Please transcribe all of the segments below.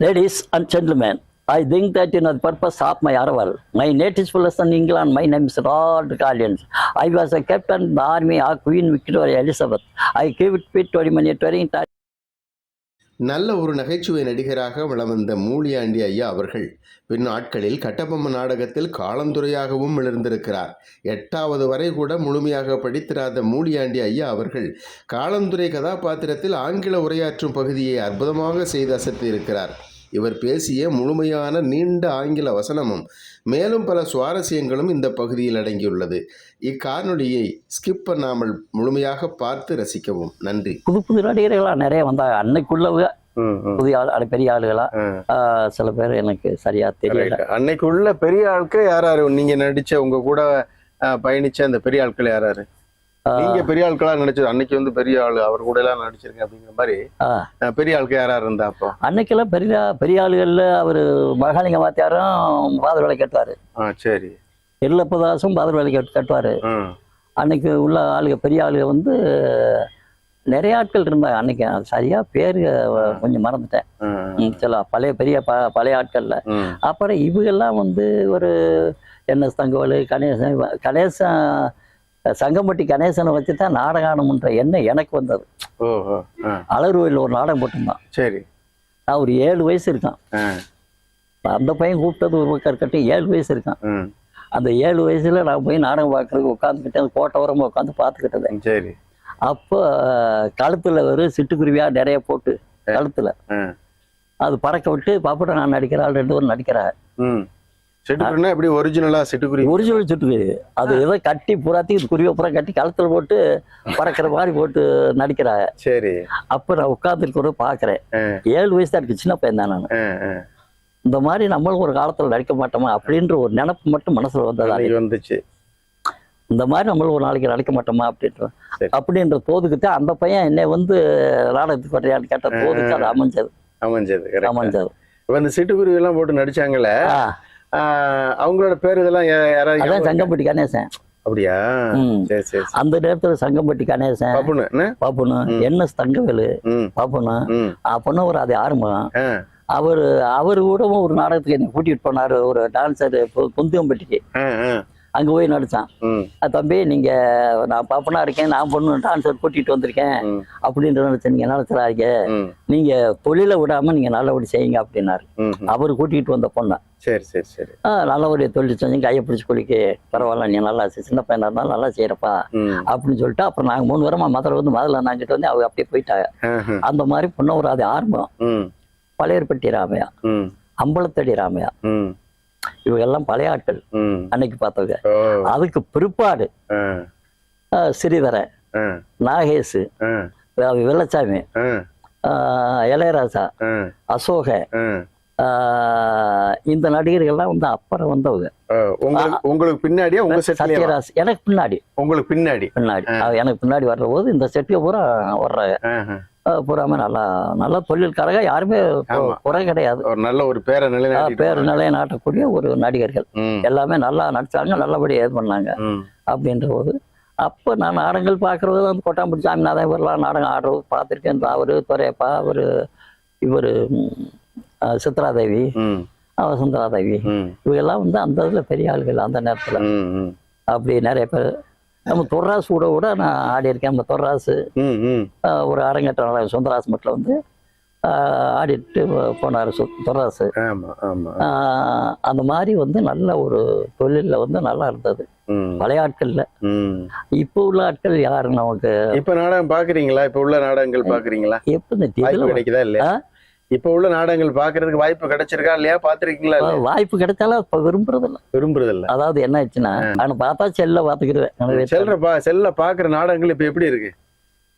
Ladies and gentlemen, I think that you know the purpose of my arrival. My native place in England, my name is Lord Gallians. I was a captain in the army of Queen Victoria Elizabeth. I gave it to 20 minutes during that. நல்ல ஒரு நகைச்சுவை நடிகராக வலம் வந்த மூலியாண்டி ஐயா அவர்கள் பின் நாட்களில் கட்டபொம்மன் நாடகத்தில் காலந்துரையாகவும் மிளர்ந்திருக்கிறார் எட்டாவது வரை கூட முழுமையாக படித்திராத மூலியாண்டி ஐயா அவர்கள் காலந்துரை கதாபாத்திரத்தில் ஆங்கில உரையாற்றும் பகுதியை அற்புதமாக செய்து அசத்தியிருக்கிறார் இவர் பேசிய முழுமையான நீண்ட ஆங்கில வசனமும் மேலும் பல சுவாரஸ்யங்களும் இந்த பகுதியில் அடங்கியுள்ளது. இக்காணொளியை ஸ்கிப் பண்ணாமல் முழுமையாக பார்த்து ரசிக்கவும். நன்றி. புது புது நடிகர்களா நிறைய வந்தாங்க அன்னைக்குள்ளவங்க. புதிய ஆள் பெரிய ஆளுகளா? சில பேர் எனக்கு சரியா தெரியல. Right. அன்னைக்கு உள்ள பெரிய ஆட்கள் யார் யாரு? நீங்க நடிச்ச உங்க கூட பயணிச்ச அந்த பெரிய ஆட்கள் யார் யாரு? நீங்க பெரிய ஆட்களா நடிச்சது அன்னைக்கு வந்து பெரிய ஆளு அவர் கூட எல்லாம் நடிச்சிருக்கேன் அப்படிங்கிற மாதிரி பெரிய ஆட்கள் யார் இருந்தா அப்போ? அன்னைக்கெல்லாம் பெரிய பெரிய ஆளுகள்ல அவர் மகாலிங்க வாத்தியாரும் பாதர் வேலை கட்டுவாரு ஆ சரி. எல்லப்பதாசும் பாதர் வேலை கட்டு கட்டுவாரு அன்னைக்கு உள்ள ஆளுக பெரிய ஆளுக வந்து நிறைய ஆட்கள் இருந்தாங்க. அன்னைக்கு சரியா பேரு கொஞ்சம் மறந்துட்டேன். சில பழைய பெரிய ப பழைய ஆட்கள்ல. அப்புறம் இவங்கெல்லாம் வந்து ஒரு என்எஸ் தங்கவேலு கணேசன் இவ- கணேசன் சங்கம்பட்டி கணேசனை வச்சு தான் நாடகம் ஆடணுன்ற எண்ணம் எனக்கு வந்தது. அலர்வயில் ஒரு நாடகம் போட்டிருந்தான். சரி. நான் ஒரு ஏழு வயசு இருக்கான். அந்த பையன் கூப்பிட்டது ஒரு பக்கம் இருக்கட்டும் ஏழு வயசு இருக்கான். அந்த ஏழு வயசுல நான் போய் நாடகம் பார்க்கறதுக்கு உட்காந்துக்கிட்டேன் அந்த கோட்டை உரமா உட்காந்து பார்த்துக்கிட்டது சரி. அப்போ கழுத்துல ஒரு சிட்டுக்குருவியா நிறைய போட்டு கழுத்துல. அது பறக்க விட்டு பாப்பட்ட நான் நடிக்கிற ஆள் ரெண்டு பேரும் நடிக்கிறாங்க. ம். சிட்டுக்குருவினா எப்படி ஒரிஜினலா சிட்டுக்குருவி ஒரிஜினல் சிட்டுக்குருவி அது ஏதோ கட்டி புறாத்தி குருவியை புறா கட்டி கழுத்துல போட்டு பறக்கிற மாதிரி போட்டு நடிக்கிறாங்க. சரி. அப்போ நான் உட்காந்துருக்கிற பார்க்குறேன் ஆ. ஏழு வயசு தான் இருக்கு சின்ன பையன் தான் நான். இந்த மாதிரி நம்மளும் ஒரு காலத்துல நடிக்க மாட்டோமா அப்படின்ற ஒரு நினப்பு மட்டும் மனசுல வந்தது வந்துச்சு. இந்த மாதிரி நம்மளும் ஒரு நாளைக்கு நடிக்க மாட்டோமா அப்படின்ற. அப்படின்ற தோதுக்கு தான் அந்த பையன் என்னை வந்து நாடகத்துக்கு வரையான்னு கேட்ட தோதுக்கு அது அமைஞ்சது. அமைஞ்சது. அமைஞ்சது. இப்ப இந்த சிட்டுக்குருவி எல்லாம் போட்டு ஆ, அவங்களோட பேர் இதெல்லாம் யாராவது சங்கம்பட்டி கணேசன். அப்படியா. அந்த நேரத்துல சங்கம்பட்டி கணேசன் என்ன? பாப்புனு. என்எஸ் தங்கவேலு பாப்புனு ம். அப்போனா ஒரு அது ஆரம்பம் அவர் அவர் கூடவும் ஒரு நாடகத்துக்கு என்னை கூட்டிட்டு போனாரு ஒரு ஆ ஆ. அங்க போய் நடிச்சான். ம். "அஹ் தம்பி நீங்க நான் பாப்பனா இருக்கேன் நான் பொண்ணு டான்ஸர் கூட்டிட்டு வந்திருக்கேன் அப்படின்ற நினைச்சேன் நீங்க ம். நீங்க தொழிலை விடாம நீங்க நல்லபடி செய்யுங்க அப்படின்னாரு. அவர் கூட்டிட்டு வந்த பொண்ணை. சரி சரி சரி. ஆ, நல்லபடியா தொழில் செஞ்சு கையை பிடிச்சி குளிக்க பரவாயில்ல நீ நல்லா சின்ன பையனா இருந்தாலும் நல்லா செய்யறப்பா அப்படின்னு சொல்லிட்டு அப்புறம் நாங்க மூணு வாரமா மதுரை வந்து முதல்ல நாங்கிட்டு வந்து அவங்க அப்படியே போயிட்டாங்க. அந்த மாதிரி பொண்ணு ஒரு அது ஆரம்பம் பழையர்பட்டி ராமையா அம்பலத்தடி ராமையா. இவங்க எல்லாம் பழைய ஆட்கள் அன்னைக்கு பார்த்தவங்க. அதுக்கு பிற்பாடு ஸ்ரீதரன் நாகேஷ் வெள்ளச்சாமி இளையராஜா அசோக இந்த நடிகர்கள்லாம் வந்து அப்புறம் வந்தவங்க. உங்களுக்கு பின்னாடியே உங்க சத்யராஜ் எனக்கு பின்னாடி. உங்களுக்கு பின்னாடி. பின்னாடி. எனக்கு பின்னாடி வர்ற போது இந்த செட்டில் பூரா வர்றாங்க. பூராமே நல்லா நல்லா தொழில்காரங்க. யாருமே. குறை கிடையாது. ஒரு நல்ல ஒரு பேரை நிலைநாட்டி பேர் நிலைய நாட்டக்கூடிய ஒரு நடிகர்கள். எல்லாமே நல்லா நடிச்சாங்க நல்லபடியாக இது பண்ணாங்க. அப்படின்ற போது அப்போ நான் நாடகங்கள் பார்க்குறது வந்து கொட்டாம்பட்டி சாமிநாதன் இவரெல்லாம் நாடகம் ஆடுறது பார்த்துருக்கேன். அவர் துரையப்பா அவர் இவர் சித்ராதேவி ம். வசுந்தராதேவி ம். இவங்கெல்லாம் வந்து அந்த இதில் பெரிய ஆளுகள் அந்த நேரத்தில். அப்படி நிறைய பேர். நம்ம தொர்ராசு கூட கூட நான் ஆடி இருக்கேன். நம்ம தொர்ராசு ஒரு அரங்கேற்ற சுந்தராசு மட்டில் வந்து ஆடிட்டு போனார் தொர்ராசு. அந்த மாதிரி வந்து நல்ல ஒரு தொழிலில் வந்து நல்லா இருந்தது. பழைய ஆட்கள்ல இப்போ உள்ள ஆட்கள் யாரு நமக்கு இப்ப நாடகம் பாக்குறீங்களா? இப்ப உள்ள நாடகங்கள் பாக்குறீங்களா? எப்போ கிடைக்குதா இல்லையா? இப்ப உள்ள நாடகங்கள் பாக்குறதுக்கு வாய்ப்பு கிடைச்சிருக்கா இல்லையா? பாத்திருக்கீங்களா? வாய்ப்பு கிடைச்சாலும் இப்போ விரும்புறதில்ல. விரும்புறது இல்ல அதாவது என்ன ஆச்சுன்னா நான் பார்த்தா செல்ல பார்த்துக்கிடுவேன் செல்ற பா செல்ல பாக்குற நாடகங்கள் இப்ப எப்படி இருக்கு?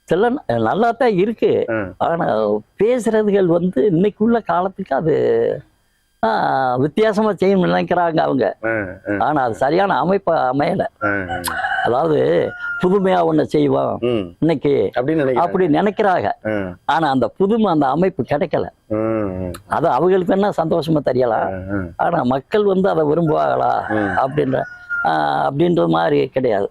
செல்ல நல்லா தான் இருக்கு. ஆனா பேசுறதுகள் வந்து இன்னைக்குள்ள காலத்துக்கு அது வித்தியாசமா செய்யணும்னு நினைக்கிறாங்க அவங்க. ஆனா அது சரியான அமைப்பு அமையல. அதாவது புதுமையா ஒண்ணு செய்வோம். இன்னைக்கு அப்படி நினைக்கிறாங்க. ஆனா அந்த புதுமை அந்த அமைப்பு கிடைக்கல. அது அவங்களுக்கு என்ன சந்தோஷமா தெரியலாம். ஆனா மக்கள் வந்து அதை விரும்புவாங்களா. அப்படின்ற அப்படின்ற மாதிரி கிடையாது.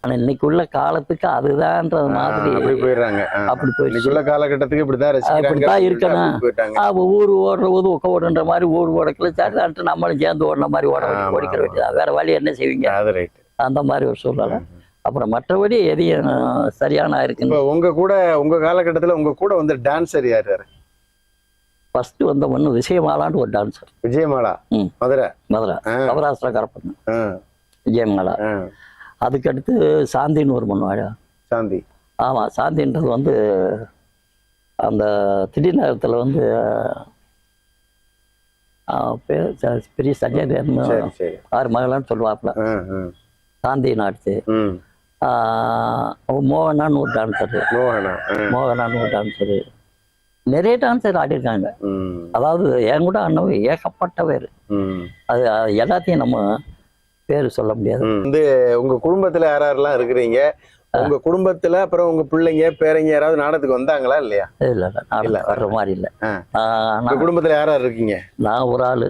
ஆனா இன்னைக்கு உள்ள காலத்துக்கு அதுதான்றது ஆ, மாதிரி அப்படி போயிடுறாங்க. அப்படி போயிடுச்சு. இன்னைக்குள்ள காலகட்டத்துக்கு இப்படிதான் அப்படித்தான் இருக்கணும். ஊர் ஓடுற போது உக்க ஓடுன்ற மாதிரி ஊர் ஓடக்கல சரிதான்ட்டு நம்மளும் சேர்ந்து ஓடுன மாதிரி ஓட ஓடிக்கிற ஆமா. வேண்டியது வேற வழி என்ன செய்வீங்க? அந்த மாதிரி ஒரு சூழ்நிலை. அப்புறம் மற்றபடி எதையும் சரியான இப்ப இருக்குன்னு உங்க கூட உங்க காலகட்டத்துல உங்க கூட வந்து டான்சர் யார் யாரு? ஃபர்ஸ்ட் வந்த ஒண்ணு விஜயமாலான்னு ஒரு டான்சர். விஜயமாலா. மதுரை? மதுரை. ஆ, கவராசர கரப்பன் விஜயமாலா. அதுக்கடுத்து சாந்தின்னு ஒரு பொண்ணு சாந்தி. ஆமா சாந்தின்றது வந்து அந்த திடீர் நேரத்தில் வந்து பேர் பெரிய சஞ்சய் ஆறு மகளான்னு சொல்லுவாப்புல. சாந்தி நாட்டு. ம். மோகனான்னு ஒரு டான்ஸரு. மோகனா மோகனான்னு ஒரு டான்ஸரு. நிறைய டான்ஸர் ஆடிருக்காங்க அதாவது என் கூட அண்ணன் ஏகப்பட்ட பேர். அது எல்லாத்தையும் நம்ம பேர் சொல்ல முடியாது. வந்து உங்க குடும்பத்துல யார் யாரெல்லாம் இருக்கிறீங்க உங்க குடும்பத்துல அப்புறம் உங்க பிள்ளைங்க பேரங்க யாராவது நாடகத்துக்கு வந்தாங்களா இல்லையா? இல்லை இல்லை. வர்ற மாதிரி இல்லை. நான் குடும்பத்துல யார் இருக்கீங்க? நான் ஒரு ஆளு.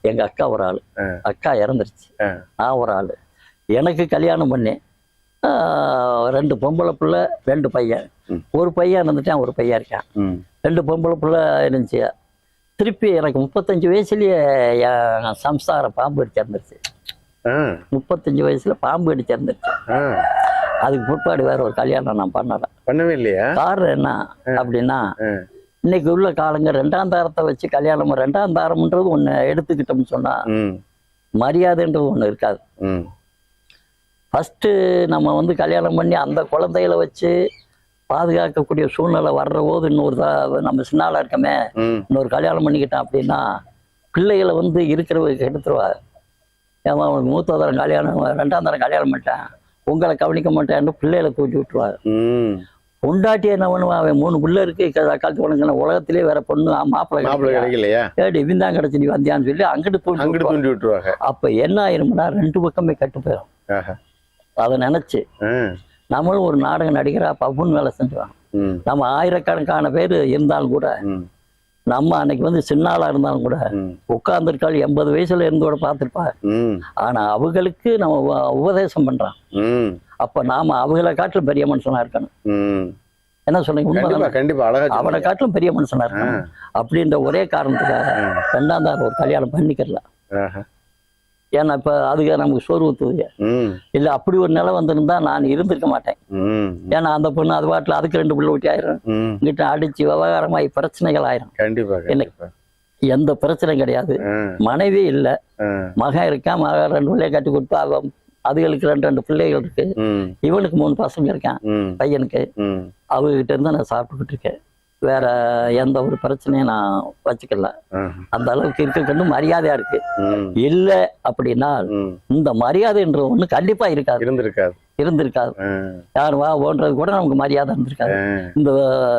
எங்க அக்கா ஒரு ஆளு. அக்கா இறந்துருச்சு. நான் ஒரு ஆளு. எனக்கு கல்யாணம் பண்ணி. ரெண்டு பொம்பளை பிள்ளை ரெண்டு பையன். ஒரு பையன் இருந்துட்டான் ஒரு பையன் இருக்கான். ரெண்டு பொம்பளை பிள்ளை இருந்துச்சு. திருப்பி எனக்கு முப்பத்தஞ்சு வயசுலயே என் சம்சாரம் பாம்பு அடிச்சு இறந்துருச்சு முப்பத்தஞ்சு வயசுல பாம்பு அடிச்சு இறந்துருச்சு. அதுக்கு பிற்பாடு வேற ஒரு கல்யாணம் நான் பண்ணல. பண்ணவே இல்லையா? காரணம் என்ன அப்படின்னா. இன்னைக்கு உள்ள காலங்க ரெண்டாம் தாரத்தை வச்சு கல்யாணம் ரெண்டாம் தாரம்ன்றது ஒண்ணு எடுத்துக்கிட்டோம்னு சொன்னா மரியாதைன்றது ஒண்ணு இருக்காது. ம், ஃபர்ஸ்ட் நம்ம வந்து கல்யாணம் பண்ணி அந்த குழந்தைகளை வச்சு பாதுகாக்கக்கூடிய சூழ்நிலை வர்ற போது இன்னொரு நம்ம சின்னால இருக்கமே. இன்னொரு கல்யாணம் பண்ணிக்கிட்டான் அப்படின்னா பிள்ளைகளை வந்து இருக்கிறவங்க எடுத்துருவா ஏமா அவனுக்கு மூத்த தரம் கல்யாணம் ரெண்டாம் தரம் கல்யாணம் பண்ணிட்டேன் உங்களை கவனிக்க மாட்டேன்னு பிள்ளைகளை தூக்கி விட்டுருவாங்க. பொண்டாட்டி என்ன பண்ணுவான் அவன் மூணு பிள்ளை இருக்கு காலத்து உனக்கு உலகத்திலே வேற பொண்ணு மாப்பிள்ளை கிடைக்கலையா? ஏடி இவன் தான் கிடைச்சு நீ வந்தியான்னு சொல்லி அங்கிட்டு தூக்கி அங்கிட்டு. தூண்டி விட்டுருவாங்க அப்ப என்ன ஆயிரும்னா ரெண்டு பக்கமே கட்டு போயிடும். அதை நினைச்சு. நம்மளும் ஒரு நாடக நடிகரா பப்புன்னு வேலை செஞ்சுவாங்க ம், நம்ம ஆயிரக்கணக்கான பேர் இருந்தாலும் கூட நம்ம அன்னைக்கு வந்து சின்ன ஆளா இருந்தாலும் கூட உட்கார்ந்துருக்காள் எண்பது வயசுல இருந்தோட பார்த்துருப்பா. ஆனா அவங்களுக்கு நம்ம உபதேசம் பண்றோம் ம், அப்ப நாம அவங்கள காட்டிலும் பெரிய மனுஷனா இருக்கணும். என்ன சொல்றீங்க? கண்டிப்பா அழகா அவனை. காட்டிலும் பெரிய மனுஷனா இருக்கணும். அப்படின்ற ஒரே காரணத்துக்காக. ரெண்டாம் தாரம் ஒரு கல்யாணம் பண்ணிக்கிறல. ஆஹா. ஏன்னா இப்ப அதுக்கு நமக்கு சோறு ம், இல்ல அப்படி ஒரு நிலை வந்திருந்தா நான் இருந்திருக்க மாட்டேன். ஏன்னா அந்த பொண்ணு அது பாட்டுல அதுக்கு ரெண்டு பிள்ளை ஊட்டி ஆயிரும். இங்கிட்ட அடிச்சு விவகாரமாயி பிரச்சனைகள் ஆயிரும். எந்த பிரச்சனையும் கிடையாது. மனைவி இல்ல. மகன் இருக்கான் மகன் ரெண்டு பிள்ளைய கட்டி கொடுத்து அவன் அதுகளுக்கு ரெண்டு ரெண்டு பிள்ளைகள் இருக்கு. இவனுக்கு மூணு பசங்க இருக்கான். பையனுக்கு. அவங்ககிட்ட இருந்து நான் சாப்பிட்டுக்கிட்டு இருக்கேன். வேற எந்த ஒரு பிரச்சனையும் நான் வச்சுக்கல. அந்த அளவுக்கு இருக்கன்னு மரியாதையா இருக்கு. இல்ல அப்படின்னா. இந்த மரியாதைன்ற ஒண்ணு கண்டிப்பா இருக்காது. இருந்திருக்காது. இருந்திருக்காது. யார் வா ஓன்றது கூட நமக்கு மரியாதை இருந்திருக்காது. இந்த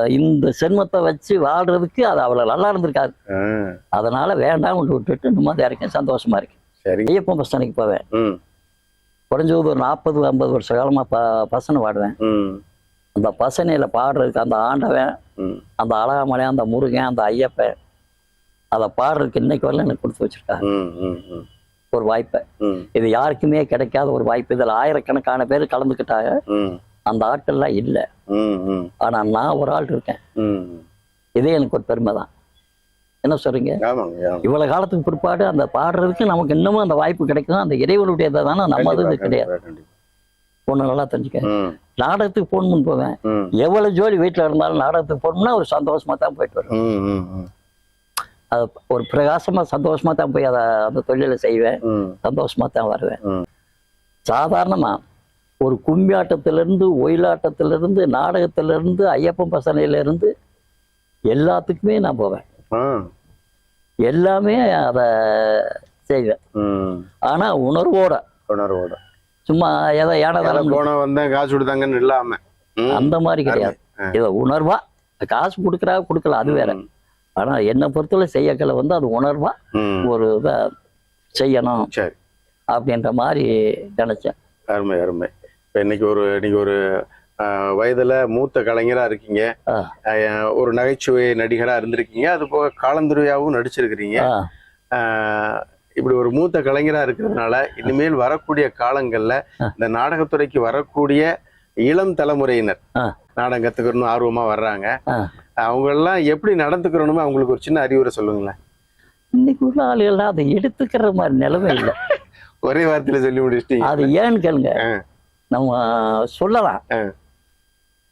இந்த சென்மத்தை வச்சு வாழ்றதுக்கு அது அவ்வளவு நல்லா இருந்திருக்காது. அதனால வேண்டாம் கொண்டு விட்டுட்டு நிம்மதியா இருக்கேன். சந்தோஷமா இருக்கேன். சரி. ஐயப்பன் பசனைக்கு போவேன். ம், குறைஞ்சது ஒரு நாற்பது ஐம்பது வருஷ காலமா ப பசனை பாடுவேன். அந்த பசனையில பாடுறதுக்கு அந்த ஆண்டவன். அந்த அழகாமலை அந்த முருகன் அந்த ஐயப்பன் அதை பாடுறதுக்கு இன்னைக்கு வரல எனக்கு கொடுத்து வச்சிருக்காங்க ஒரு வாய்ப்பை. இது யாருக்குமே கிடைக்காத ஒரு வாய்ப்பு. இதில் ஆயிரக்கணக்கான பேர் கலந்துக்கிட்டாங்க. அந்த ஆட்கள்லாம் இல்லை. ம், ம், ஆனா நான் ஒரு ஆள் இருக்கேன். இதே எனக்கு ஒரு பெருமை தான். என்ன சொல்றீங்க. இவ்வளவு காலத்துக்கு பிற்பாடு அந்த பாடுறதுக்கு நமக்கு இன்னமும் அந்த வாய்ப்பு கிடைக்கும். அந்த இறைவனுடைய தானே கண்டிப்பா, கிடையாது. ஒண்ணு நல்லா தெரிஞ்சுக்க. நாடகத்துக்கு போகணும்னு போவேன். எவ்வளவு ஜோடி வீட்டுல இருந்தாலும் நாடகத்துக்கு போகணும்னா ஒரு சந்தோஷமா தான் போயிட்டு வருவேன். அது ஒரு பிரகாசமா சந்தோஷமா தான் போய் அதை அந்த தொழிலை செய்வேன். சந்தோஷமா தான் வருவேன். சாதாரணமா ஒரு கும்மி ஆட்டத்திலிருந்து ஒயிலாட்டத்திலிருந்து நாடகத்திலிருந்து ஐயப்பன் பசனையில இருந்து எல்லாத்துக்குமே நான் போவேன். எல்லாமே அதை செய்வேன். ம். ஆனா உணர்வோட. உணர்வோட. சும்மா ஏதோ ஏனதானம் போனா வந்தேன் காசு கொடுத்தாங்கன்னு இல்லாம. அந்த மாதிரி கிடையாது. இதை உணர்வா? காசு கொடுக்குறா கொடுக்கல அது வேற. ஆனா என்னை பொறுத்தவரை செய்யக்கலை வந்து அது உணர்வா. ஒரு இதை செய்யணும் சரி. அப்படின்ற மாதிரி நினைச்சேன். அருமை அருமை. இப்ப இன்னைக்கு ஒரு இன்னைக்கு ஒரு வயதுல மூத்த கலைஞரா இருக்கீங்க. ஒரு நகைச்சுவை நடிகரா இருந்திருக்கீங்க. அது போக காலந்துரையாவும் நடிச்சிருக்கிறீங்க. இப்படி ஒரு மூத்த கலைஞரா இருக்கிறதுனால இனிமேல் வரக்கூடிய காலங்கள்ல. இந்த நாடகத்துறைக்கு வரக்கூடிய இளம் தலைமுறையினர். நாடகம் கத்துக்கணும் ஆர்வமா வர்றாங்க. அவங்க எல்லாம் எப்படி நடந்துக்கிறோமோ அவங்களுக்கு ஒரு சின்ன அறிவுரை சொல்லுங்களேன் இன்னைக்கு உள்ள ஆளுகள்லாம் அதை எடுத்துக்கிற மாதிரி நிலைமை இல்லை ஒரே வார்த்தையில சொல்லி முடிச்சிட்டீங்க அது ஏன்னு கேளுங்க. நம்ம சொல்லலாம்.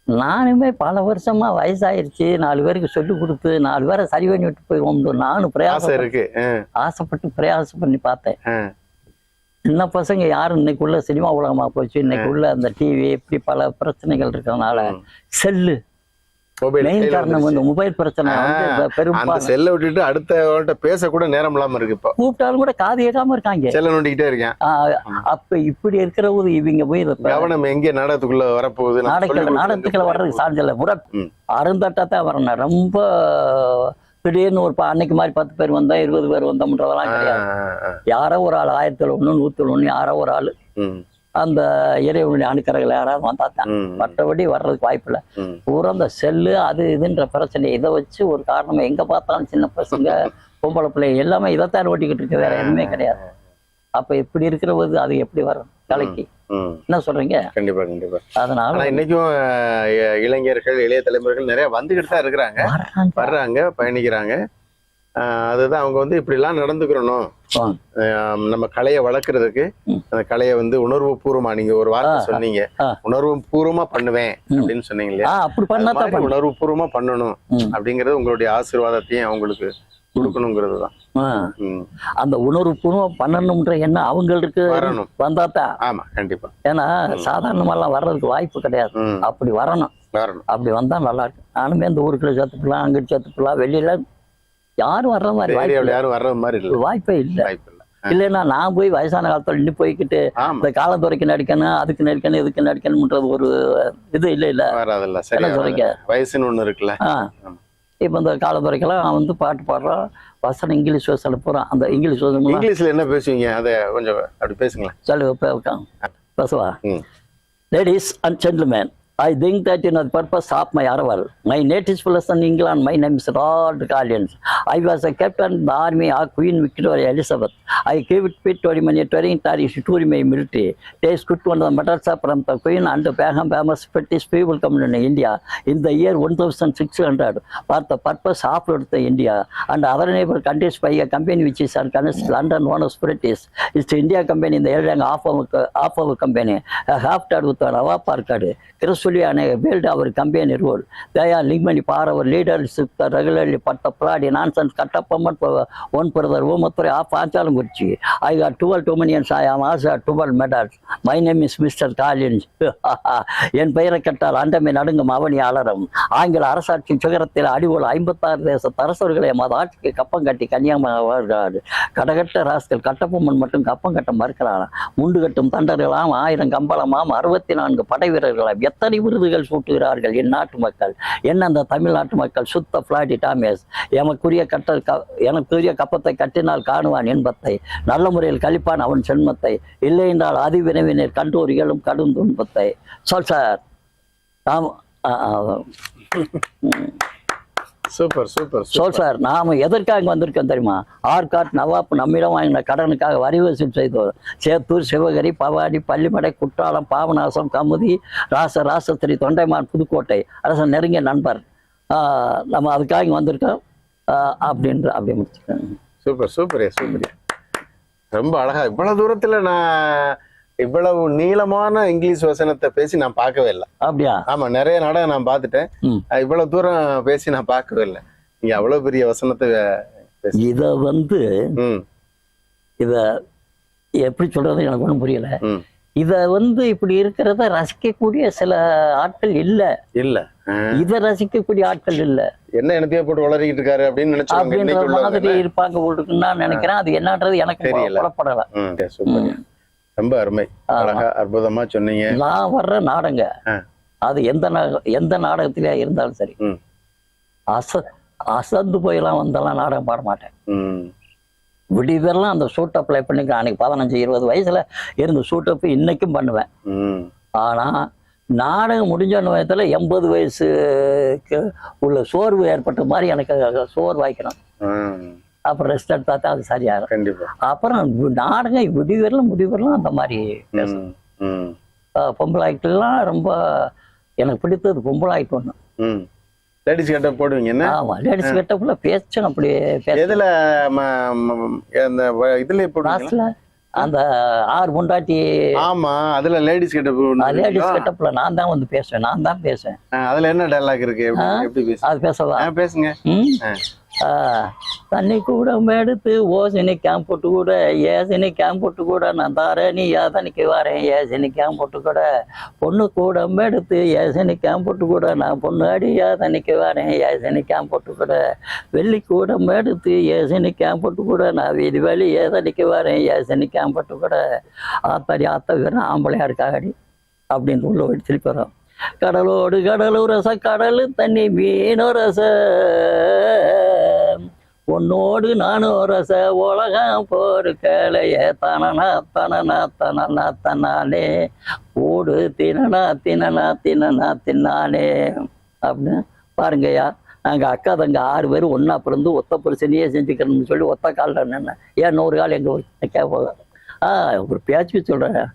நானுமே பல வருஷமா வயசாயிருச்சு. நாலு பேருக்கு சொல்லி கொடுத்து நாலு பேரை சரி பண்ணி விட்டு போய் வந்து நானும் பிரயாசம் இருக்கு. ஆசைப்பட்டு பிரயாசம் பண்ணி பார்த்தேன். சின்ன பசங்க யாரும் இன்னைக்குள்ள சினிமா உலகமா போச்சு. இன்னைக்குள்ள அந்த டிவி இப்படி பல பிரச்சனைகள் இருக்கிறதுனால. செல்லு. மெயின் காரணம். வந்து மொபைல் பிரச்சனை அந்த செல்லை விட்டுட்டு அடுத்தவங்கள்ட்ட பேச கூட நேரம் இல்லாம இருக்கு இப்போ. கூப்பிட்டாலும் கூட காது கேட்காம இருக்காங்க. செல்ல நோண்டிக்கிட்டே இருக்கேன். அப்ப இப்படி இருக்கிற போது இவங்க போய் கவனம் எங்க நாடகத்துக்குள்ள வரப்போகுது? நாடகத்துல நாடகத்துக்குள்ள வர்றதுக்கு சார்ஜில்ல முறை. அருந்தட்டா தான் வரணும் ரொம்ப திடீர்னு ஒரு அன்னைக்கு மாதிரி பத்து பேர் வந்தா இருபது பேர் வந்தோம்ன்றதெல்லாம் கிடையாது. யாரோ ஒரு ஆள் ஆயிரத்துல ஒண்ணு நூத்துல ஒண்ணு யாரோ ஒரு ஆள். அந்த இறைவனுடைய அணுக்கரைகள் யாராவது வந்தா தான். மற்றபடி வர்றதுக்கு வாய்ப்பு இல்லை. பூரா அந்த செல்லு அது இதுன்ற பிரச்சனை இதை வச்சு ஒரு காரணம் எங்க பார்த்தாலும் சின்ன பசங்க பொம்பளை பிள்ளைங்க எல்லாமே இதைத்தான் ஓட்டிக்கிட்டு இருக்கு. வேற எதுவுமே கிடையாது. அப்ப இப்படி இருக்கிற போது அது எப்படி வரும்? கலைக்கு. என்ன சொல்றீங்க? கண்டிப்பா கண்டிப்பா. அதனால இன்னைக்கும் இளைஞர்கள் இளைய தலைமுறைகள் நிறைய வந்துகிட்டு தான் இருக்கிறாங்க வர்றாங்க. பயணிக்கிறாங்க. அதுதான் அவங்க வந்து இப்படி எல்லாம் நடந்துக்கிறணும் நம்ம கலையை வளர்க்கறதுக்கு. அந்த கலையை வந்து உணர்வு பூர்வமா நீங்க ஒரு வார்த்தை சொன்னீங்க. உணர்வு பூர்வமா பண்ணுவேன். அப்படின்னு சொன்னீங்க இல்லையா? அப்படி அது பண்ணா மாதிரி தான் உணர்வு பூர்வமா பண்ணணும். அப்படிங்கறது உங்களுடைய ஆசீர்வாதத்தையும் அவங்களுக்கு கொடுக்கணுங்கிறது தான். அந்த உணர்வு பூர்வம் பண்ணணும்ன்ற எண்ணம் அவங்களுக்கு வரணும். வந்தா தான். ஆமா கண்டிப்பா. ஏன்னா சாதாரணமாலாம் வர்றதுக்கு வாய்ப்பு கிடையாது. அப்படி வரணும். வரணும். அப்படி வந்தா நல்லா இருக்கும். நானுமே இந்த ஊருக்குள்ள சேர்த்துக்கலாம் அங்கிட்டு சேர்த்துக்கலாம் வெளியில யாரும் வர்ற மாதிரி வாய்ப்பு. யாரும் வர்ற மாதிரி இல்லை. வாய்ப்பே இல்லை. இல்லைன்னா நான் போய் வயசான காலத்துல நின்று போய்க்கிட்டு ஆமா. இந்த காலத்துறைக்கு நடிக்கணும் அதுக்கு நடிக்கணும் இதுக்கு நடிக்கணும்ன்றது ஒரு இது இல்லை இல்ல. வராதில்ல. சரியா. வயசுன்னு ஒண்ணு இருக்குல்ல. இப்போ இந்த காலத்துறைக்கெல்லாம் வந்து பாட்டு பாடுறோம் வசனம் இங்கிலீஷ் வசனம் போகிறான் அந்த இங்கிலீஷ் வசனம் இங்கிலீஷ்ல என்ன பேசுவீங்க? அதை கொஞ்சம் அப்படி பேசுங்களேன். சொல்லு பேசுவா. Ladies and gentlemen, I think that in the purpose of my arrival. My native place in England, my name is Lord Gallians. I was a captain in the army of Queen Victoria Elizabeth. I gave it pit to my during Tarish to my military. Taste good one of the medals from the Queen and the Baham famous British people coming in India in the year 1600 for the purpose of the India and other neighbor countries by a company which is against London known as British. It's India company in the area half of, half of company. half have to with the Rava Parkad. Gracefully and I build our company role. They are linked many power our leadership regularly but the bloody nonsense cut up on one for the room of Panchalam Gurchi. I got 12 dominions. I am also 12 medals. My name is Mr. Collins. என் பெயரை கட்டால் அண்டமே நடுங்கும் அவனி அலரும் ஆங்கில அரசாட்சி சிகரத்தில் அடிவோல் ஐம்பத்தாறு தேச அரசர்களை மத ஆட்சிக்கு கப்பம் கட்டி கன்னியாகுமரி கடகட்ட ராஸ்கள் கட்டபொம்மன் மட்டும் கப்பம் கட்ட மறுக்கிறான் முண்டு கட்டும் தண்டர்களாம் ஆயிரம் கம்பளமாம் அறுபத்தி நான்கு படை வீரர்களாம் எத்தனை விருதுகள் சூட்டுகிறார்கள் என் நாட்டு மக்கள். என்ன அந்த தமிழ்நாட்டு மக்கள்? சுத்த பிளாடி டாமேஸ். எமக்குரிய கட்ட க- எனக்குரிய கப்பத்தை கட்டினால் காணுவான் இன்பத்தை. நல்ல முறையில் கழிப்பான் அவன் சென்மத்தை. இல்லை என்றால் அதிவிரைவினர் கண்டோர் இயலும் கடும் துன்பத்தை. சொல் சார். நாம் ஆ, ஆ, சூப்பர் சூப்பர் சொல் சார் நாம எதற்காக வந்திருக்கோம் தெரியுமா? ஆர்காட் நவாப் நம்மிடம் வாங்கின கடனுக்காக வரி வசூல் செய்தோம் சேத்தூர் சிவகரி பவானி பள்ளிமடை குற்றாலம் பாபநாசம் கமுதி ராச ராசத்திரி தொண்டைமான் புதுக்கோட்டை. அரசன் நெருங்கிய நண்பர். நம்ம அதுக்காக இங்க வந்திருக்கோம். அப்படின்ற அப்படி முடிச்சுக்கோங்க. Super super super. ரொம்ப அழகா இவ்வளவு தூரத்துல நான் இவ்வளவு நீளமான இங்கிலீஷ் வசனத்தை பேசி நான் பார்க்கவே இல்லை. அப்படியா? ஆமா நிறைய நாடகம் நான் பார்த்துட்டேன். இவ்வளவு தூரம் பேசி நான் பார்க்கவே இல்லை. நீங்க அவ்வளவு பெரிய வசனத்தை இத வந்து இத எப்படி சொல்றது எனக்கு ஒன்றும் புரியல. இத வந்து இப்படி இருக்கிறத ரசிக்கக்கூடிய சில ஆட்கள் இல்ல. இல்ல. இத ரசிக்கக்கூடிய ஆட்கள் இல்ல. என்ன என்னத்தையோ போட்டு வளரிக்கிட்டு இருக்காரு அப்படின்னு நினைச்சவங்க அப்படின்ற மாதிரி இருப்பாங்க நான் நினைக்கிறேன். அது என்னன்றது எனக்கு தெரியல. ரொம்ப அருமை. அழகா அற்புதமா சொன்னீங்க. நான் வர்ற நாடங்க. அது எந்த எந்த நாடகத்திலே இருந்தாலும் சரி. அச அசந்து போயெல்லாம் வந்தெல்லாம் நாடகம் பாட மாட்டேன். ம். விடிதெல்லாம் அந்த சூட் அப்ளை பண்ணிக்க அன்னைக்கு பதினஞ்சு இருபது வயசுல இருந்த சூட் அப் இன்னைக்கும் பண்ணுவேன். ஆனா நாடகம் முடிஞ்ச நேரத்துல எண்பது வயசுக்கு உள்ள சோர்வு ஏற்பட்ட மாதிரி எனக்கு சோர்வாய்க்கணும். அப்புறம் ரெஸ்ட் எடுத்தா தான் அது சரியாகும் கண்டிப்பா. அப்புறம் நாடகம் விடிவரலாம் முடிவரலாம் அந்த மாதிரி பேசும் ம், ம், பொம்பளை ஆக்டெல்லாம் ரொம்ப எனக்கு பிடித்தது பொம்பளை ஆக்ட் ஒன்று லேடிஸ் கட்ட போடுவீங்க என்ன? ஆமா லேடிஸ் கெட்டப்புல பேச்சணும் அப்படியே எதுல அந்த இதுல போடுவீங்க அந்த ஆறு பொண்டாட்டி ஆமா அதுல லேடிஸ் கட்ட லேடிஸ் கெட்டப்புல நான் தான் வந்து பேசுவேன் நான் தான் பேசுவேன். அதுல என்ன டைலாக் இருக்கு? எப்படி பேசு அது பேசவா? ஆ, பேசுங்க. தண்ணி கூட எடுத்து ஓசினி கேம்ப் போட்டு கூட ஏசினி கேம்ப் போட்டு கூட நான் தாரேன் நீ ஏதனைக்கு வரேன் ஏசினி கேம்ப் போட்டு கூட. பொண்ணு கூட எடுத்து ஏசினி கேம்ப் போட்டு கூட நான் பொண்ணு அடி ஏதனைக்கு வரேன் ஏசினி கேம்ப் போட்டு கூட. வெள்ளி கூட எடுத்து ஏசினி கேம்ப் போட்டு கூட நான் வீதி வழி ஏதனைக்கு வரேன் ஏசினி கேம்ப் போட்டு கூட. ஆத்தாடி ஆத்த வீரன் ஆம்பளையா இருக்காடி அப்படின்னு உள்ள போய் திருப்பி வரோம் கடலோடு கடலு ரச கடலு தண்ணி மீனோ ரச உன்னோடு நானும் ரச உலகம் போருக்கலைய தனனா தனனா தனனா தன்னானே. ஓடு தினனா தினனா தினனா தின்னானே. அப்படின்னு பாருங்கய்யா நாங்கள் அக்கா தங்க ஆறு பேர் ஒன்றா பிறந்து ஒத்த பிரச்சனையே செஞ்சுக்கணும்னு சொல்லி ஒத்த காலில் நின்னேன். ஏன் நூறு கால் எங்கள் கேட்போங்க ஆ ஒரு பேச்சு சொல்கிறேன்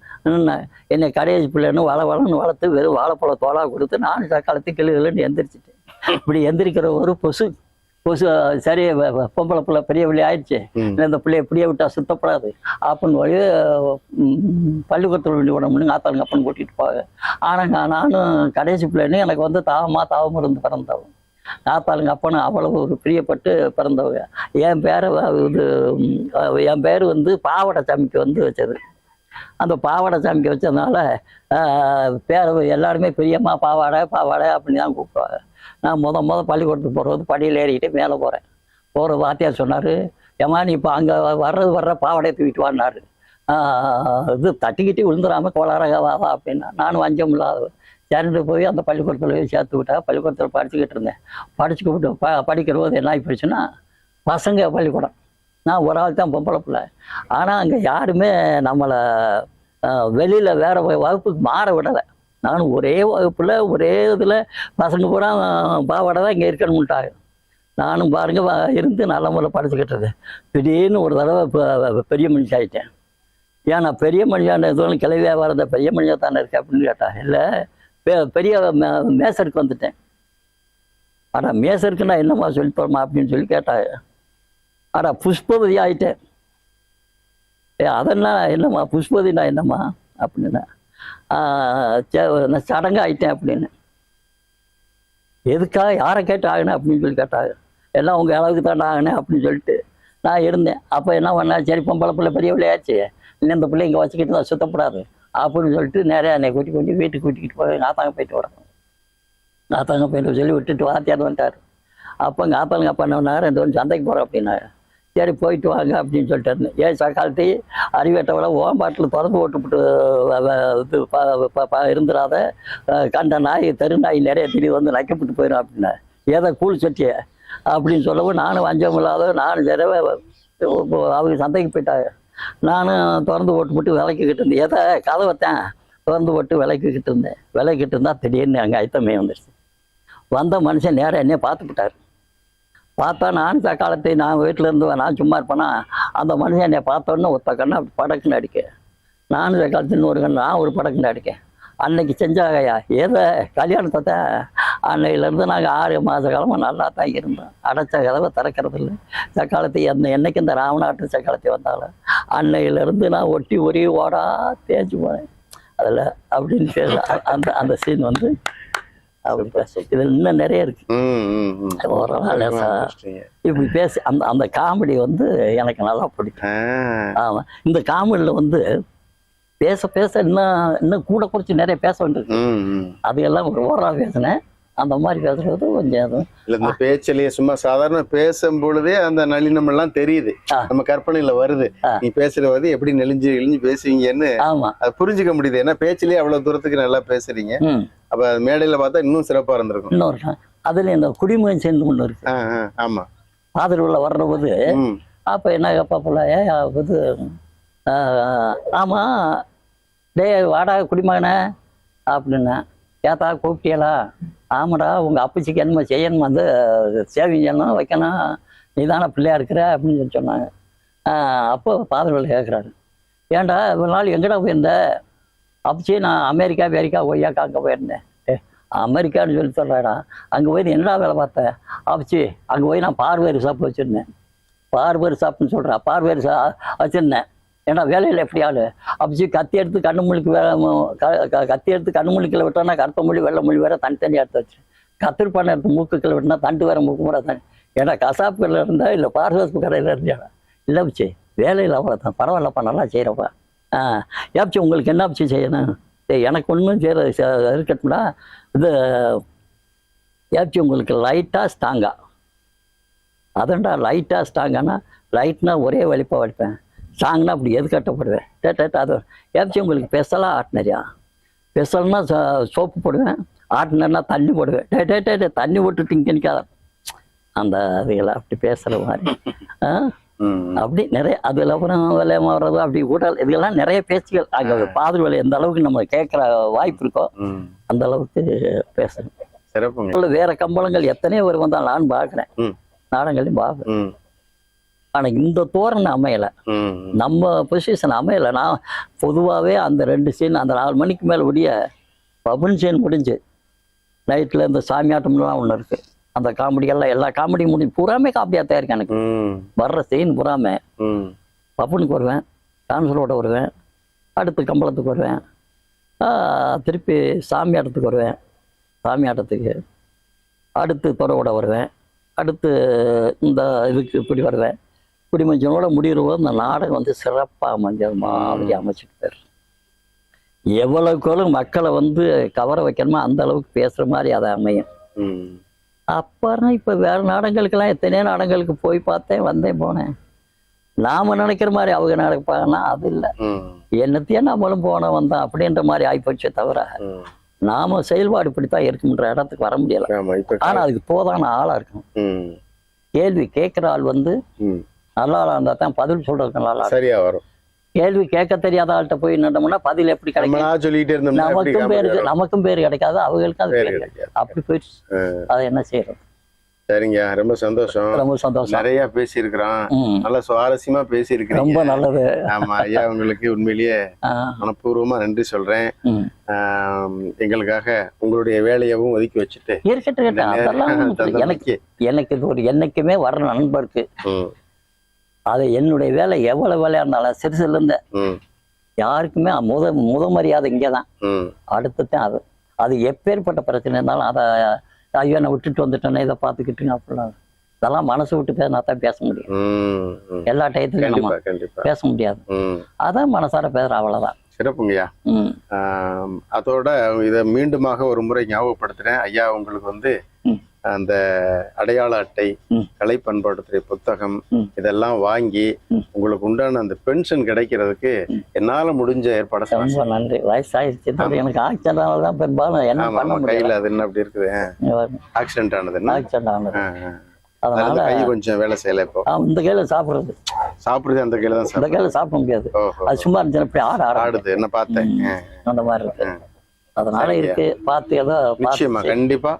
என்னை கடைசி பிள்ளைன்னு வள வளன்னு வளர்த்து வெறும் வாழைப்பழ தோலா கொடுத்து நானும் சக்காலத்து கிளுகிளுன்னு எந்திரிச்சிட்டேன். இப்படி எந்திரிக்கிற ஒரு பொசு பொசு சரி பொம்பளை பிள்ளை பெரிய பிள்ளை ஆயிடுச்சு. இந்த பிள்ளைய இப்படியே விட்டா சுத்தப்படாது. அப்படின்னு ம், பள்ளிக்கூடத்தில் வேண்டி விடணும்னு ஆத்தாளுங்க அப்பன் கூட்டிகிட்டு போவாங்க. நான் நானும் கடைசி பிள்ளைன்னு எனக்கு வந்து தாவமா தாவம் இருந்து பிறந்தவன். ஆத்தாளுங்க அப்பனும் அவ்வளவு ஒரு பிரியப்பட்டு பிறந்தவங்க. என் பேரை இது என் பேர் வந்து பாவடை சாமிக்கு வந்து வச்சது. அந்த பாவாடை சாமிக்கு வச்சதுனால பேர் எல்லாருமே பெரியம்மா பாவாடை பாவாடை அப்படின்னு தான் கூப்பிடுவாங்க. நான் முத முத பள்ளிக்கூடத்துக்கு போகிறது படியில் ஏறிக்கிட்டு மேலே போகிறேன் போகிற வாத்தியார் சொன்னார் ஏம்மா நீ இப்போ அங்கே வர்றது வர்ற பாவாடையை தூக்கிட்டு வான்னாரு. இது தட்டிக்கிட்டு விழுந்துடாமல் கோளாறாக வா வா அப்படின்னா நானும் வஞ்சம் இல்லாத சேர்ந்து போய் அந்த பள்ளிக்கூடத்தில் போய் சேர்த்து விட்டா பள்ளிக்கூடத்தில் படிச்சுக்கிட்டு இருந்தேன். படிச்சுக்கிட்டு ப படிக்கிற போது என்ன ஆகி போச்சுன்னா பசங்க பள்ளிக்கூடம். நான் ஒரு ஆள் தான் பொம்பளை பிள்ளை. ஆனால் அங்கே யாருமே நம்மளை வெளியில் வேறு வகுப்புக்கு மாற விடலை. நானும் ஒரே வகுப்பில் ஒரே இதில் பசங்க பூரா பாவாடை தான் இங்கே இருக்கணும்ட்டாங்க. நானும் பாருங்க இருந்து நல்ல முறை படிச்சுக்கிட்டது திடீர்னு ஒரு தடவை இப்போ பெரிய மனுஷாயிட்டேன் ஏன் நான் பெரிய மனுஷான எதுவும் கிளை வியாபாரம் பெரிய மனுஷா தானே இருக்கேன் அப்படின்னு கேட்டான் இல்லை பெ- பெரிய மே- மேசருக்கு வந்துட்டேன். அடா மேசருக்கு நான் என்னம்மா சொல்லி போகிறோமா அப்படின்னு சொல்லி கேட்டாங்க. அடா புஷ்பவதி ஆயிட்டேன். ஏ அதெல்லாம் என்னம்மா புஷ்பவதி நான் என்னம்மா? அப்படின்னா நான் சடங்கு ஆகிட்டேன் அப்படின்னு. எதுக்காக யாரை கேட்டு ஆகினேன் அப்படின்னு சொல்லி கேட்டாங்க. எல்லாம் உங்கள் அளவுக்கு தான் ஆகினேன் அப்படின்னு சொல்லிட்டு நான் இருந்தேன். அப்போ என்ன பண்ணேன்? சரி பொம்பளை பிள்ளை பெரிய பிள்ளையாச்சு. இன்னும் இந்த பிள்ளை இங்கே வச்சுக்கிட்டு நான் சுத்தப்படாது அப்படின்னு சொல்லிட்டு நிறையா என்னை கூட்டி கொண்டு வீட்டுக்கு கூட்டிக்கிட்டு போய் நாத்தாங்க போயிட்டு வரேன் நாத்தாங்க போயிட்டு சொல்லி விட்டுட்டு வாத்தியார் வந்துட்டார். அப்போ எங்கள் ஆத்தாளுங்க அப்பா என்ன பண்ணாரு இந்த சந்தைக்கு போகிறோம் அப்படின்னாரு. சரி போயிட்டு வாங்க அப்படின்னு சொல்லிட்டு இருந்தேன் ஏன் சக்காலத்தி அறிவேட்டவளை ஓம்பாட்டில் திறந்து ஓட்டுப்பட்டு இது ப- ப- ப- இருந்துடாத கண்ட நாய் தெரு நாய் நிறைய திரி வந்து நக்கப்பட்டு போயிடும் அப்படின்னா ஏதோ கூழ் சட்டிய அப்படின்னு சொல்லவும் நானும் வஞ்சம் இல்லாத நானும் நிறைய அவங்க சந்தைக்கு போயிட்டாங்க. நானும் திறந்து போட்டு போட்டு விளக்கிக்கிட்டு இருந்தேன். எதை கதவைத்தான் திறந்து போட்டு விளக்கிக்கிட்டு இருந்தேன். விளக்கிட்டு இருந்தால் திடீர்னு அங்கே ஐத்தமே வந்துடுச்சு வந்த மனுஷன் நேராக என்னையே பார்த்துக்கிட்டாரு. பார்த்தா நான் காலத்தை நான் வீட்டில் இருந்து நான் சும்மா இருப்பேனா? அந்த மனுஷன் என்னை பார்த்தோன்னே ஒத்த கண்ணை அப்படி படக்குன்னு அடிக்க நானும் காலத்து இன்னொரு கண்ணு நான் ஒரு படக்குன்னு அடிக்கேன். அன்னைக்கு செஞ்சாகையா ஏதோ கல்யாணத்தை அன்னையிலேருந்து நாங்கள் ஆறு மாத காலமாக நல்லா தான் இருந்தோம். அடைச்ச கதவை திறக்கிறது இல்லை. சக்காலத்தை அந்த என்னைக்கு இந்த ராமநாட்டு சக்காலத்தை வந்தாலும் அன்னையிலேருந்து நான் ஒட்டி ஒரே ஓடா தேய்ச்சி போனேன். அதில் அப்படின்னு அந்த அந்த சீன் வந்து இதில் இன்னும் நிறைய இருக்கு. இப்படி பேசி அந்த அந்த காமெடி வந்து எனக்கு நல்லா பிடிக்கும். ஆ, ஆமாம் இந்த காமெடியில் வந்து பேச பேச இன்னும் இன்னும் கூட குறைச்சி நிறைய பேச வேண்டியிருக்கு. அதையெல்லாம் ஒரு ஓரா பேசினேன். அந்த மாதிரி பேசுறது கொஞ்சம் அது. இல்ல இந்த பேச்சிலேயே சும்மா சாதாரண பேசும் பொழுதே அந்த நளினம் எல்லாம் தெரியுது. நம்ம கற்பனையில வருது. நீ பேசுறது எப்படி நெளிஞ்சு இழிஞ்சு பேசுவீங்கன்னு ஆமாம் அது புரிஞ்சுக்க முடியுது. ஏன்னா பேச்சிலேயே அவ்வளவு தூரத்துக்கு நல்லா பேசுறீங்க. அப்ப மேடையில பார்த்தா இன்னும் சிறப்பா இருந்திருக்கும். இன்னொரு. அதுல இந்த குடிமகன் சேர்ந்து ஒன்று இருக்கு. ஆமா. பாதிரி உள்ள வர்ற போது அப்போ என்ன கேப்பா போல ஏ இது ஆமா. டேய் வாடா குடிமகனே அப்படின்னா ஏத்தா கூப்பிட்டியலா ஆமாடா உங்கள் அப்பச்சிக்கு என்னமோ செய்யணும் வந்து சேவிங் செய்யணும் வைக்கணும். நீ தானே பிள்ளையா இருக்கிற அப்படின்னு சொல்லி சொன்னாங்க. அப்போ பாதர்கள் கேட்குறாரு ஏன்டா இவ்வளோ நாள் எங்கடா போயிருந்த? அப்பச்சி நான் அமெரிக்கா அமெரிக்கா ஒய்யாக்கா அங்கே போயிருந்தேன். ஏ அமெரிக்கான்னு சொல்லி சொல்கிறாடா அங்கே போய் என்னடா வேலை பார்த்தேன் அப்பச்சி அங்கே போய் நான் பார்வேர் ஷாப் வச்சுருந்தேன். பார்வேர் ஷாப்னு சொல்கிறா பார்வேர் ஷா வச்சுருந்தேன். ஏன்னா வேலையில் எப்படி ஆளு? அப்படி கத்தி எடுத்து கண்ணு முழுக்கு வேலை க- க- கத்தி எடுத்து கண்ணு முழுக்கில் விட்டோன்னா கருப்ப மொழி வெள்ளை மொழி வேற தனித்தனியாக எடுத்து வச்சு. கத்திருப்பான எடுத்து மூக்குக்கில் விட்டுனா தண்டு வேற மூக்கு கூட தனி ஏன்னா கசாப்பு கடையில் இருந்தா இல்லை பார்வஸ்பு கடையில் இருந்தா? இல்லை பிச்சு வேலையில் அவ்வளோதான் பரவாயில்லப்பா நல்லா செய்கிறப்பா ஆ ஏப்ச்சி உங்களுக்கு என்ன பிச்சு செய்யணும்? சரி எனக்கு ஒன்றும் செய்கிற இருக்கட்டும்னா இது ஏப்ச்சி உங்களுக்கு லைட்டாக ஸ்ட்ராங்காக அதண்டா லைட்டாக ஸ்ட்ராங்கானா லைட்னா ஒரே வலிப்பாக வலிப்பேன். ஸ்ட்ராங்னா அப்படி எது கட்டப்படுவேன் டேட் அது ஏப்ச்சி உங்களுக்கு பெசலாக ஆட்டினரியா? பெசல்னா சோப்பு போடுவேன் ஆட்டினர்னா தண்ணி போடுவேன். டே டே தண்ணி நிற்காத அந்த அதுகளை அப்படி பேசுகிற மாதிரி. அப்படி நிறைய அதுல அப்புறம் விலை மாறுறது அப்படி ஊடல் இதெல்லாம் நிறைய பேச்சுகள். அங்கே பாதிரி வேலை எந்த அளவுக்கு நம்ம கேட்குற வாய்ப்பு இருக்கோ. அந்த அளவுக்கு பேசணும் சிறப்புங்க. உள்ள வேற கம்பளங்கள் எத்தனையோ பேர் வந்தால் நான் பார்க்குறேன். ம். நாடகங்களையும் பார்ப்பேன். ம். ஆனா இந்த தோரணை அமையலை. நம்ம பொசிஷன் அமையலை நான் பொதுவாகவே அந்த ரெண்டு சீன் அந்த நாலு மணிக்கு மேலே விடிய பபுன் சீன் முடிஞ்சு நைட்டில் இந்த சாமியாட்டம்லாம் ஒன்று இருக்குது அந்த காமெடியெல்லாம் எல்லா காமெடி முடி பூராமே காமெடியாக தான் இருக்கு எனக்கு. வர்ற சீன் பூராமே ம். பப்புனுக்கு வருவேன் டான்ஸரோட வருவேன் அடுத்து கம்பளத்துக்கு வருவேன் திருப்பி சாமி ஆட்டத்துக்கு வருவேன் சாமி ஆட்டத்துக்கு அடுத்து துறவோட வருவேன் அடுத்து இந்த இதுக்கு இப்படி வருவேன் இப்படி மஞ்சனோட முடிகிற போது இந்த நாடகம் வந்து சிறப்பாக மஞ்சள் மாதிரி அமைச்சுக்கிட்டார் எவ்வளவுக்கு எவ்வளவு மக்களை வந்து கவர வைக்கணுமோ அந்த அளவுக்கு பேசுகிற மாதிரி அதை அமையும். அப்புறம் இப்போ வேற நாடகங்களுக்கெல்லாம் எத்தனையோ நாடகங்களுக்கு போய் பார்த்தேன் வந்தேன் போனேன் நாம நினைக்கிற மாதிரி அவங்க நடப்பாங்கன்னா அது இல்லை. என்னத்தையே நம்மளும் போன வந்தோம் அப்படின்ற மாதிரி ஆயிப்போச்சே தவிர. நாம செயல்பாடு இப்படித்தான் இருக்குன்ற இடத்துக்கு வர முடியல ஆனா அதுக்கு போதான ஆளா இருக்கும். கேள்வி கேட்கிற ஆள் வந்து. நல்ல ஆளா இருந்தா தான் பதில் சொல்றதுக்கு நல்லா. சரியா வரும். கேள்வி கேட்க தெரியாத ஆள்கிட்ட போய் நின்றோம்னா பதில் எப்படி கிடைக்கும்? சொல்லிட்டே இருந்தோம்னா எப்படி நமக்கும் பேரு? நமக்கும் பேர் கிடைக்காது அவங்களுக்கும் அது பேர் கிடைக்காது. அப்படி போயிடுச்சு. அதை என்ன செய்யறது? சரிங்க ரொம்ப சந்தோஷம். ரொம்ப சந்தோஷம். நிறைய பேசியிருக்கிறோம். நல்ல சுவாரஸ்யமா பேசியிருக்கிறீங்க. ரொம்ப நல்லது. ஆமா ஐயா உங்களுக்கு உண்மையிலேயே மனப்பூர்வமா நன்றி சொல்றேன். எங்களுக்காக உங்களுடைய வேலையவும் ஒதுக்கி வச்சுட்டு இருக்கட்டும் எனக்கு எனக்கு ஒரு என்னைக்குமே வர்ற நண்பருக்கு அது என்னுடைய வேலை எவ்வளவு வேலையா இருந்தாலும் இருந்து யாருக்குமே முத முத மரியாதை இங்கே தான் ம், அடுத்து தான் அது அது எப்பேற்பட்ட பிரச்சனை இருந்தாலும் அதை ஐயோ நான் விட்டுட்டு வந்துட்டேனே இதை பார்த்துக்கிட்டுங்க அப்படிலாம். இதெல்லாம் மனசு விட்டு பேசினா தான் பேச முடியும். எல்லா டயத்துலையும் நம்ம பேச முடியாது. அதான் மனசார பேசுற அவ்வளவுதான். சிறப்புங்கய்யா. அதோட இதை மீண்டுமாக ஒரு முறை ஞாபகப்படுத்துறேன். ஐயா உங்களுக்கு வந்து. அந்த அடையாள அட்டை. கலை பண்பாட்டுத்துறை புத்தகம். இதெல்லாம் வாங்கி. உங்களுக்கு உண்டான அந்த பென்ஷன் கிடைக்கிறதுக்கு என்னால முடிஞ்ச ஏற்பாடு. ரொம்ப நன்றி. வயசாயிருச்சு எனக்கு ஆக்சிடென்ட்னால தான் பெரும்பாலும் என்ன பண்ண கையில அது என்ன அப்படி இருக்குது? ஆக்சிடென்ட் ஆனது ஆக்சிடென்ட் ஆனது. அதனால கை கொஞ்சம் வேலை செய்யல இப்போ? இந்த கையில சாப்பிடுறது. சாப்பிடுறது அந்த கையில தான் இந்த கையில சாப்பிட முடியாது. அது சும்மா இருந்துச்சு ஆட ஆட. ஆடுது. என்ன பார்த்தேன்? அந்த மாதிரி இருக்கு. அதனால. இருக்கு. பார்த்து ஏதோ நிச்சயமா செய். கண்டிப்பா.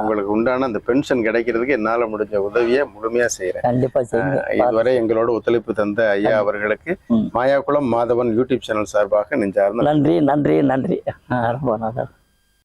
உங்களுக்கு உண்டான அந்த பென்ஷன் கிடைக்கிறதுக்கு என்னால முடிஞ்ச உதவியை முழுமையா செய்யறேன் கண்டிப்பா இதுவரை எங்களோட ஒத்துழைப்பு தந்த ஐயா அவர்களுக்கு. மாயாக்குளம் மாதவன் யூடியூப் சேனல் சார்பாக நெஞ்சார்ந்த நன்றி நன்றி. நன்றி ரொம்ப நல்லா